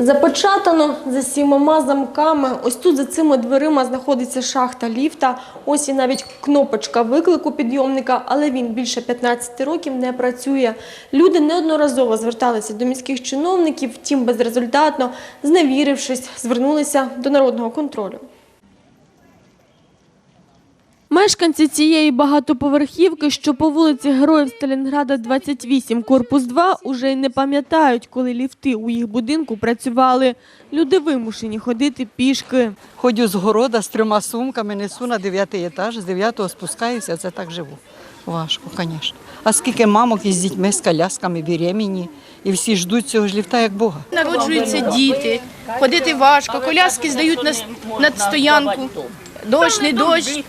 Запечатано за сімома замками. Ось тут за цими дверима знаходиться шахта ліфта. Ось і навіть кнопочка виклику підйомника, але він більше 15 років не працює. Люди неодноразово зверталися до міських чиновників, втім безрезультатно, зневірившись, звернулися до народного контролю. Мешканці цієї багатоповерхівки, що по вулиці Героїв Сталінграда 28, корпус 2, уже й не пам'ятають, коли ліфти у їх будинку працювали. Люди вимушені ходити пішки. Ходю з города з трьома сумками, несу на дев'ятий етаж, з дев'ятого спускаюся, це так живу. Важко, звісно. А скільки мамок із дітьми, з колясками, беременні, і всі ждуть цього ж ліфта, як Бога. Народжуються діти, ходити важко, коляски здають на, на стоянку. Дощ, не дощ.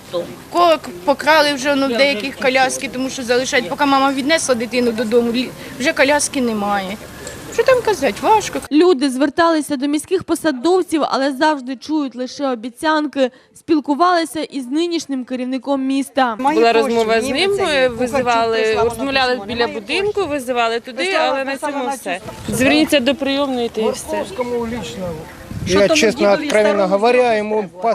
Кого покрали вже ну, деяких коляски, тому що залишають, поки мама віднесла дитину додому, лі- вже коляски немає. Що там казати, важко. Люди зверталися до міських посадовців, але завжди чують лише обіцянки. Спілкувалися із нинішнім керівником міста. Була розмова з ним, визивали, розмовляли біля будинку, визивали туди, але на цьому все. Зверніться до прийомної та і все. Я, честно, откровенно говоря, ему по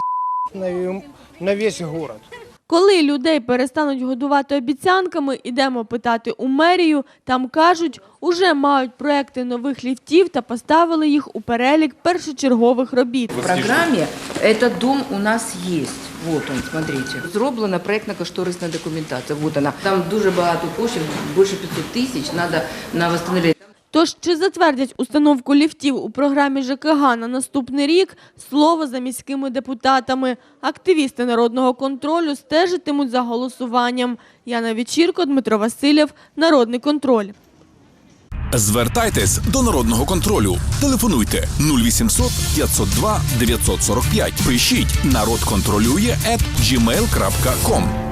на, на весь город. Коли людей перестануть годувати обіцянками, ідемо питати у мерію. Там кажуть, уже мають проекти нових ліфтів та поставили їх у перелік першочергових робіт. В программе этот дом у нас есть. Вот он, смотрите. Зроблена проектно-кошторисна документація. Вот она. Там дуже багато коштів, більше 500 тисяч, треба на восстановлення. Тож чи затвердять установку ліфтів у програмі ЖКГ на наступний рік? Слово за міськими депутатами. Активісти народного контролю стежитимуть за голосуванням. Яна Вечірко, Дмитро Васильєв, Народний контроль. Звертайтесь до народного контролю. Телефонуйте 0800 502 945. Пишіть народ контролює at.